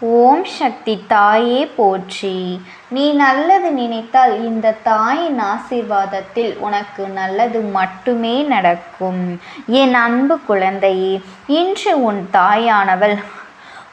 ஓம் சக்தி தாயே போற்றி. நீ நல்லது நினைத்தால் இந்த தாயின் ஆசீர்வாதத்தில் உனக்கு நல்லது மட்டுமே நடக்கும். என் அன்பு குழந்தையே இன்று உன் தாயானவள்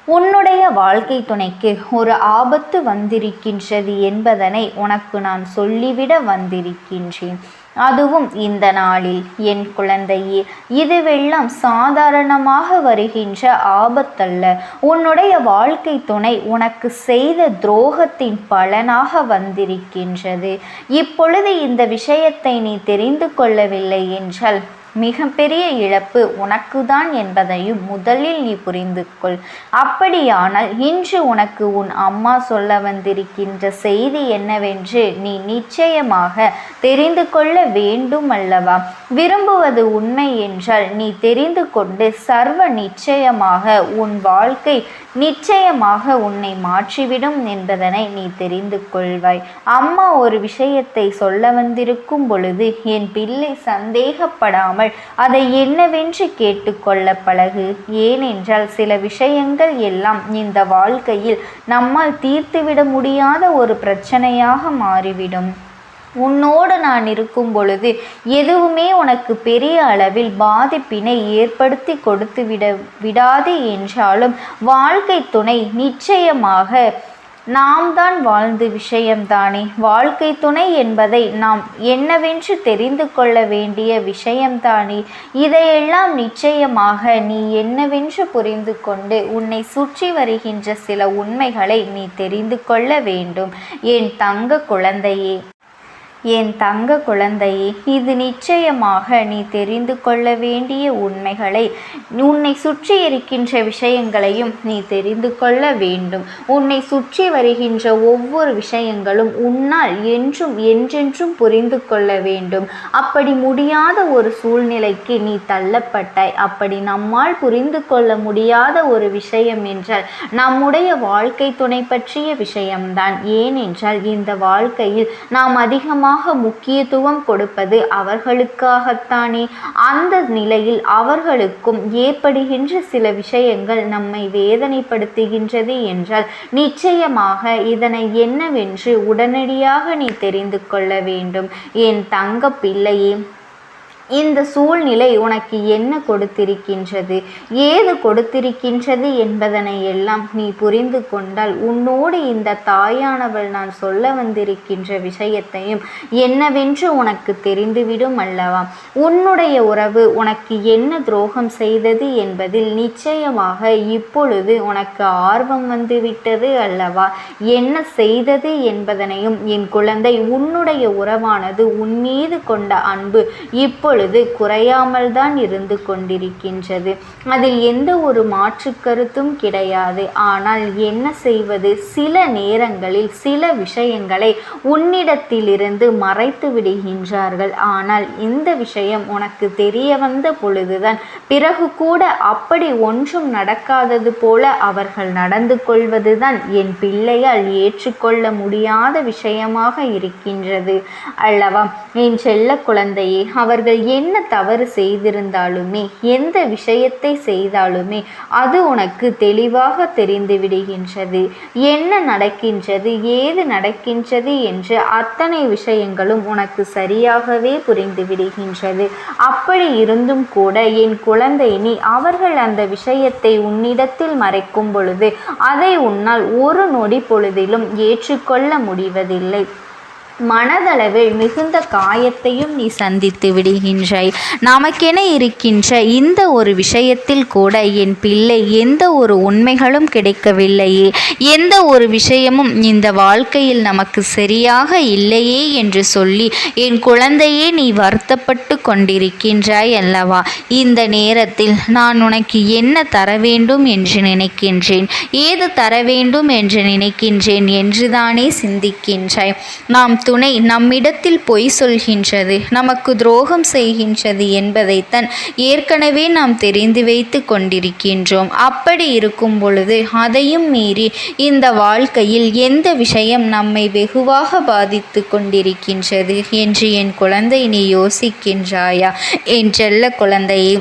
உன்னுடைய வாழ்க்கை துணைக்கு ஒரு ஆபத்து வந்திருக்கின்றது என்பதனை உனக்கு நான் சொல்லிவிட வந்திருக்கின்றேன். அதுவும் இந்த நாளில். என் குழந்தையே இதுவெல்லாம் சாதாரணமாக வருகின்ற ஆபத்தல்ல. உன்னுடைய வாழ்க்கை துணை உனக்கு செய்த துரோகத்தின் பலனாக வந்திருக்கின்றது. இப்பொழுது இந்த விஷயத்தை நீ தெரிந்து கொள்ளவில்லை என்றால் மிகப்பெரிய இழப்பு உனக்குதான் என்பதையும் முதலில் நீ புரிந்து கொள் அப்படியானால் இன்று உனக்கு உன் அம்மா சொல்ல வந்திருக்கின்ற செய்தி என்னவென்று நீ நிச்சயமாக தெரிந்து கொள்ள வேண்டும் அல்லவா? விரும்புவது உண்மை என்றால் நீ தெரிந்து கொண்டு சர்வ நிச்சயமாக உன் வாழ்க்கை நிச்சயமாக உன்னை மாற்றிவிடும் என்பதனை நீ தெரிந்து கொள்வாய். அம்மா ஒரு விஷயத்தை சொல்ல வந்திருக்கும் பொழுது என் பிள்ளை சந்தேகப்படாமல் கொள்ளாமல் அதை என்னவென்று கேட்டுக்கொள்ள பழகு. ஏனென்றால் சில விஷயங்கள் எல்லாம் இந்த வாழ்க்கையில் நம்மால் தீர்த்துவிட முடியாத ஒரு பிரச்சனையாக மாறிவிடும். உன்னோடு நான் இருக்கும் பொழுது எதுவுமே உனக்கு பெரிய அளவில் பாதிப்பினை ஏற்படுத்தி கொடுத்து விட விடாது என்றாலும் வாழ்க்கை துணை நிச்சயமாக நாம் தான் வாழ்ந்து விஷயம்தானே. வாழ்க்கை துணை என்பதை நாம் என்னவென்று தெரிந்து கொள்ள வேண்டிய விஷயம்தானே. இதையெல்லாம் நிச்சயமாக நீ என்னவென்று புரிந்து கொண்டு உன்னை சுற்றி வருகின்ற சில உண்மைகளை நீ தெரிந்து கொள்ள வேண்டும். என் தங்க குழந்தையே என் தங்க குழந்தையே இது நிச்சயமாக நீ தெரிந்து கொள்ள வேண்டிய உண்மைகளை உன்னை சுற்றி இருக்கின்ற விஷயங்களையும் நீ தெரிந்து கொள்ள வேண்டும். உன்னை சுற்றி வருகின்ற ஒவ்வொரு விஷயங்களும் உன்னால் என்றும் என்றென்றும் புரிந்து கொள்ள வேண்டும். அப்படி முடியாத ஒரு சூழ்நிலைக்கு நீ தள்ளப்பட்டாய். அப்படி நம்மால் புரிந்து கொள்ள முடியாத ஒரு விஷயம் என்றால் நம்முடைய வாழ்க்கை துணை பற்றிய விஷயம்தான். ஏனென்றால் இந்த வாழ்க்கையில் நாம் அதிகமாக அதிகமாக முக்கியத்துவம் கொடுப்பது அவர்களுக்காகத்தானே. அந்த நிலையில் அவர்களுக்கும் ஏற்படுகின்ற சில விஷயங்கள் நம்மை வேதனைப்படுத்துகின்றது என்றால் நிச்சயமாக இதனை என்னவென்று உடனடியாக நீ தெரிந்து கொள்ள வேண்டும். என் தங்க பிள்ளையே இந்த சூழ்நிலை உனக்கு என்ன கொடுத்திருக்கின்றது? ஏது கொடுத்திருக்கின்றது என்பதனை எல்லாம் நீ புரிந்து கொண்டால் உன்னோடு இந்த தாயானவள் நான் சொல்ல வந்திருக்கின்ற விஷயத்தையும் என்னவென்று உனக்கு தெரிந்துவிடும் அல்லவா? உன்னுடைய உறவு உனக்கு என்ன துரோகம் செய்தது என்பதில் நிச்சயமாக இப்பொழுது உனக்கு ஆர்வம் வந்துவிட்டது அல்லவா? என்ன செய்தது என்பதனையும் என் குழந்தை உன்னுடைய உறவானது உன் மீது கொண்ட அன்பு இப்போ இப்பொழுது குறையாமல் தான் இருந்து கொண்டிருக்கின்றது. அதில் எந்த ஒரு மாற்று கருத்தும் கிடையாது. ஆனால் என்ன செய்வது? சில நேரங்களில் சில விஷயங்களை உன்னிடத்திலிருந்து மறைத்து விடுகின்றார்கள். ஆனால் இந்த விஷயம் உனக்கு தெரிய வந்த பொழுதுதான் பிறகு கூட அப்படி ஒன்றும் நடக்காதது போல அவர்கள் நடந்து கொள்வதுதான் என் பிள்ளையால் ஏற்றுக்கொள்ள முடியாத விஷயமாக இருக்கின்றது. அல்லவா? என் செல்ல குழந்தையே அவர்கள் என்ன தவறு செய்திருந்தாலுமே எந்த விஷயத்தை செய்தாலுமே அது உனக்கு தெளிவாக தெரிந்து விடுகின்றது. என்ன நடக்கின்றது ஏது நடக்கின்றது என்று அத்தனை விஷயங்களும் உனக்கு சரியாகவே புரிந்து விடுகின்றது. அப்படி இருந்தும் கூட என் குழந்தை நீ அவர்கள் அந்த விஷயத்தை உன்னிடத்தில் மறைக்கும் பொழுது அதை உன்னால் ஒரு நொடி பொழுதிலும் ஏற்றுக்கொள்ள முடிவதில்லை. மனதளவில் மிகுந்த காயத்தையும் நீ சந்தித்து விடுகின்றாய். நமக்கென இருக்கின்ற இந்த ஒரு விஷயத்தில் கூட என் பிள்ளை எந்த ஒரு உண்மைகளும் கிடைக்கவில்லையே. எந்த ஒரு விஷயமும் இந்த வாழ்க்கையில் நமக்கு சரியாக இல்லையே என்று சொல்லி என் குழந்தையே நீ வருத்தப்பட்டு கொண்டிருக்கின்றாய் அல்லவா? இந்த நேரத்தில் நான் உனக்கு என்ன தர வேண்டும் என்று நினைக்கின்றேன். ஏது தர வேண்டும் என்று நினைக்கின்றேன் என்றுதானே சிந்திக்கின்றாய். நாம் துணை நம்மிடத்தில் பொய் சொல்கின்றது நமக்கு துரோகம் செய்கின்றது என்பதைத்தான் ஏற்கனவே நாம் தெரிந்து வைத்து கொண்டிருக்கின்றோம். அப்படி இருக்கும் பொழுது அதையும் மீறி இந்த வாழ்க்கையில் எந்த விஷயம் நம்மை வெகுவாக பாதித்து கொண்டிருக்கின்றது என்று என் குழந்தை நீ யோசிக்கின்றாயா? என் செல்ல குழந்தையை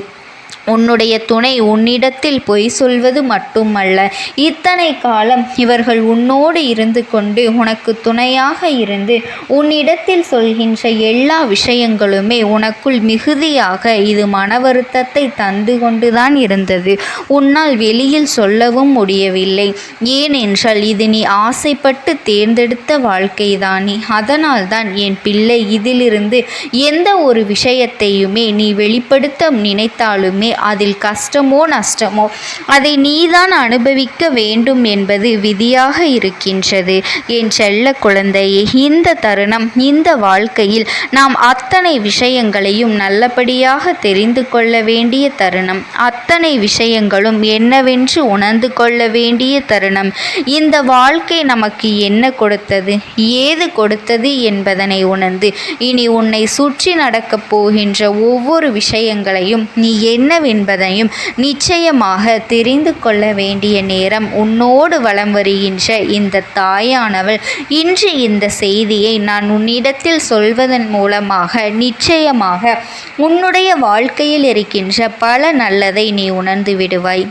உன்னுடைய துணை உன்னிடத்தில் பொய் சொல்வது மட்டுமல்ல. இத்தனை காலம் இவர்கள் உன்னோடு இருந்து கொண்டு உனக்கு துணையாக இருந்து உன்னிடத்தில் சொல்கின்ற எல்லா விஷயங்களுமே உனக்குள் மிகுதியாக இது மன வருத்தத்தை தந்து கொண்டுதான் இருந்தது. உன்னால் வெளியில் சொல்லவும் முடியவில்லை. ஏனென்றால் இது நீ ஆசைப்பட்டு தேர்ந்தெடுத்த வாழ்க்கைதானே. அதனால்தான் என் பிள்ளை இதிலிருந்து எந்த ஒரு விஷயத்தையுமே நீ வெளிப்படுத்த நினைத்தாலுமே அதில் கஷ்டமோ நஷ்டமோ அதை நீதான் அனுபவிக்க வேண்டும் என்பது விதியாக இருக்கின்றது. என் செல்ல குழந்தையே இந்த தருணம் இந்த வாழ்க்கையில் நாம் அத்தனை விஷயங்களையும் நல்லபடியாக தெரிந்து கொள்ள வேண்டிய தருணம். அத்தனை விஷயங்களும் என்னவென்று உணர்ந்து கொள்ள வேண்டிய தருணம். இந்த வாழ்க்கை நமக்கு என்ன கொடுத்தது? ஏது கொடுத்தது என்பதனை உணர்ந்து இனி உன்னை சுற்றி நடக்கப் போகின்ற ஒவ்வொரு விஷயங்களையும் நீ என்ன என்னவென்பதையும் நிச்சயமாக தெரிந்து கொள்ள வேண்டிய நேரம் உன்னோடு வலம் வருகின்ற இந்த தாயானவள். இன்று இந்த செய்தியை நான் உன்னிடத்தில் சொல்வதன் மூலமாக நிச்சயமாக உன்னுடைய வாழ்க்கையில் இருக்கின்ற பல நல்லதை நீ உணர்ந்து விடுவாய்.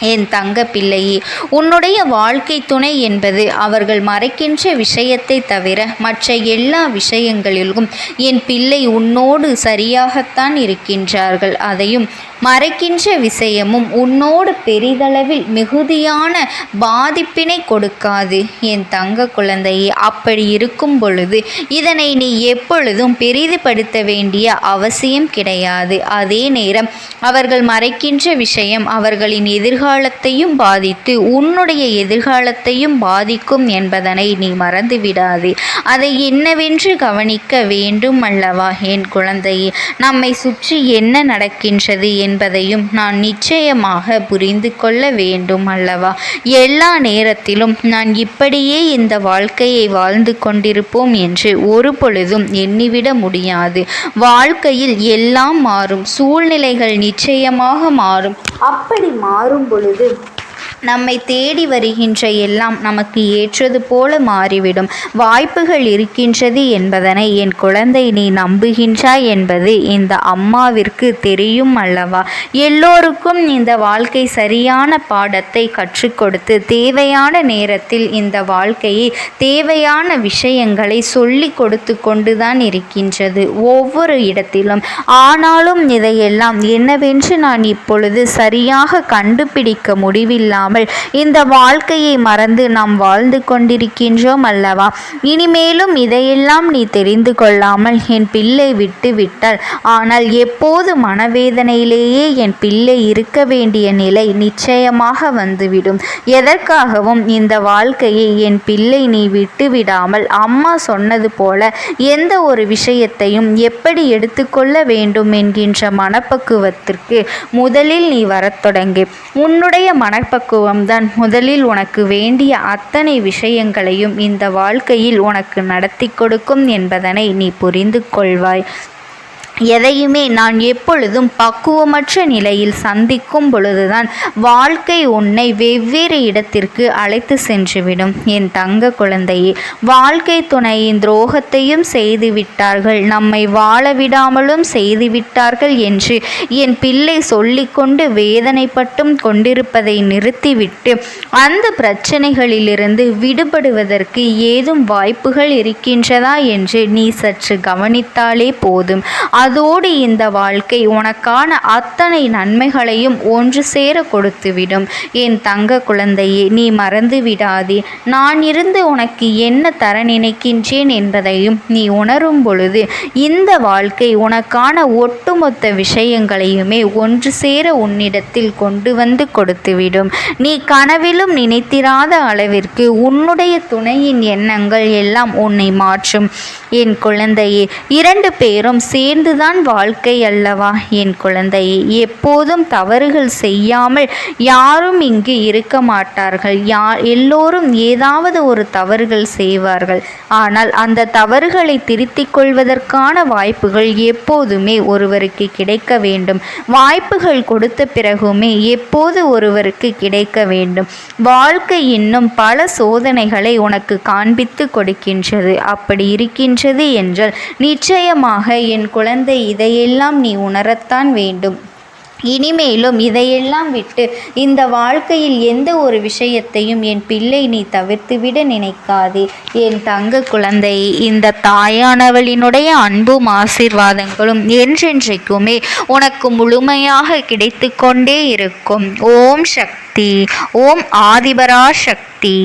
என் தங்க பிள்ளையே உன்னுடைய வாழ்க்கை துணை என்பது அவர்கள் மறைக்கின்ற விஷயத்தை தவிர மற்ற எல்லா விஷயங்களிலும் என் பிள்ளை உன்னோடு சரியாகத்தான் இருக்கின்றார்கள். அதையும் மறைக்கின்ற விஷயமும் உன்னோடு பெரிதளவில் மிகுதியான பாதிப்பினை கொடுக்காது. என் தங்க குழந்தையே அப்படி இருக்கும் பொழுது இதனை நீ எப்பொழுதும் பெரிதுபடுத்த வேண்டிய அவசியம் கிடையாது. அதே நேரம் அவர்கள் மறைக்கின்ற விஷயம் அவர்களின் எதிர்காலத்தையும் பாதித்து உன்னுடைய எதிர்காலத்தையும் பாதிக்கும் என்பதனை நீ மறந்துவிடாது. அதை என்னவென்று கவனிக்க வேண்டும் அல்லவா? என் குழந்தையே நம்மை சுற்றி என்ன நடக்கின்றது என்பதையும் நான் நிச்சயமாக புரிந்து கொள்ள வேண்டும் அல்லவா? எல்லா நேரத்திலும் நான் இப்படியே இந்த வாழ்க்கையை வாழ்ந்து கொண்டிருப்போம் என்று ஒரு பொழுதும் எண்ணிவிட முடியாது. வாழ்க்கையில் எல்லாம் மாறும். சூழ்நிலைகள் நிச்சயமாக மாறும். அப்படி மாறும் பொழுது நம்மை தேடி வருகின்ற எல்லாம் நமக்கு ஏற்றது போல மாறிவிடும். வாய்ப்புகள் இருக்கின்றது என்பதனை என் குழந்தை நீ நம்புகின்றாய் என்பது இந்த அம்மாவிற்கு தெரியும் அல்லவா? எல்லோருக்கும் இந்த வாழ்க்கை சரியான பாடத்தை கற்றுக் கொடுத்து தேவையான நேரத்தில் இந்த வாழ்க்கையை தேவையான விஷயங்களை சொல்லி கொடுத்து கொண்டுதான் இருக்கின்றது. ஒவ்வொரு இடத்திலும். ஆனாலும் இதையெல்லாம் என்னவென்று நான் இப்பொழுது சரியாக கண்டுபிடிக்க முடிவில்லாமல் இல்லாமல் இந்த வாழ்க்கையை மறந்து நாம் வாழ்ந்து கொண்டிருக்கின்றோம் அல்லவா? இனிமேலும் இதையெல்லாம் நீ தெரிந்து கொள்ளாமல் என் பிள்ளை விட்டு விட்டால் ஆனால் எப்போது மனவேதனையிலேயே என் பிள்ளை இருக்க வேண்டிய நிலை நிச்சயமாக வந்துவிடும். எதற்காகவும் இந்த வாழ்க்கையை என் பிள்ளை நீ விட்டு விடாமல் அம்மா சொன்னது போல எந்த ஒரு விஷயத்தையும் எப்படி எடுத்துக்கொள்ள வேண்டும் என்கின்ற மனப்பக்குவத்திற்கு முதலில் நீ வரத் தொடங்கு. உன்னுடைய மனப்பக்குவ பக்குவம்தான். முதலில் உனக்கு வேண்டிய அத்தனை விஷயங்களையும் இந்த வாழ்க்கையில் உனக்கு நடத்தி கொடுக்கும் என்பதனை நீ புரிந்து கொள்வாய். எதையுமே நான் எப்பொழுதும் பக்குவமற்ற நிலையில் சந்திக்கும் பொழுதுதான் வாழ்க்கை உன்னை வெவ்வேறு இடத்திற்கு அழைத்து சென்றுவிடும். என் தங்க குழந்தையே வாழ்க்கை துணையின் துரோகத்தையும் செய்துவிட்டார்கள். நம்மை வாழ விடாமலும் செய்துவிட்டார்கள் என்று என் பிள்ளை சொல்லிக்கொண்டு வேதனைப்பட்டும் கொண்டிருப்பதை நிறுத்திவிட்டு அந்த பிரச்சனைகளிலிருந்து விடுபடுவதற்கு ஏதும் வாய்ப்புகள் இருக்கின்றதா என்று நீ சற்று கவனித்தாலே போதும். அதோடு இந்த வாழ்க்கை உனக்கான அத்தனை நன்மைகளையும் ஒன்று சேர கொடுத்துவிடும். என் தங்க குழந்தையே நீ மறந்து விடாதே. நான் இருந்து உனக்கு என்ன தர நினைக்கின்றேன் என்பதையும் நீ உணரும் பொழுது இந்த வாழ்க்கை உனக்கான ஒட்டுமொத்த விஷயங்களையுமே ஒன்று சேர உன்னிடத்தில் கொண்டு வந்து கொடுத்துவிடும். நீ கனவிலும் நினைத்திராத அளவிற்கு உன்னுடைய துணையின் எண்ணங்கள் எல்லாம் உன்னை மாற்றும். என் குழந்தையே இரண்டு பேரும் சேர்ந்து இதுதான் வாழ்க்கை அல்லவா? என் குழந்தை எப்போதும் தவறுகள் செய்யாமல் யாரும் இங்கு இருக்க மாட்டார்கள். யா எல்லோரும் ஏதாவது ஒரு தவறுகள் செய்வார்கள். ஆனால் அந்த தவறுகளை திருத்திக் கொள்வதற்கான வாய்ப்புகள் எப்போதுமே ஒருவருக்கு கிடைக்க வேண்டும். வாய்ப்புகள் கொடுத்த பிறகுமே எப்போது ஒருவருக்கு கிடைக்க வேண்டும்? வாழ்க்கை இன்னும் பல சோதனைகளை உனக்கு காண்பித்து கொடுக்கின்றது. அப்படி இருக்கின்றது என்றால் நிச்சயமாக என் குழந்தை குழந்தை இதையெல்லாம் நீ உணரத்தான் வேண்டும். இனிமேலும் இதையெல்லாம் விட்டு இந்த வாழ்க்கையில் எந்த ஒரு விஷயத்தையும் என் பிள்ளை நீ தவிர்த்துவிட நினைக்காதே. என் தங்க குழந்தை இந்த தாயானவளினுடைய அன்பும் ஆசீர்வாதங்களும் என்றென்றைக்குமே உனக்கு முழுமையாக கிடைத்து கொண்டே இருக்கும். ஓம் சக்தி ஓம் ஆதிபரா சக்தி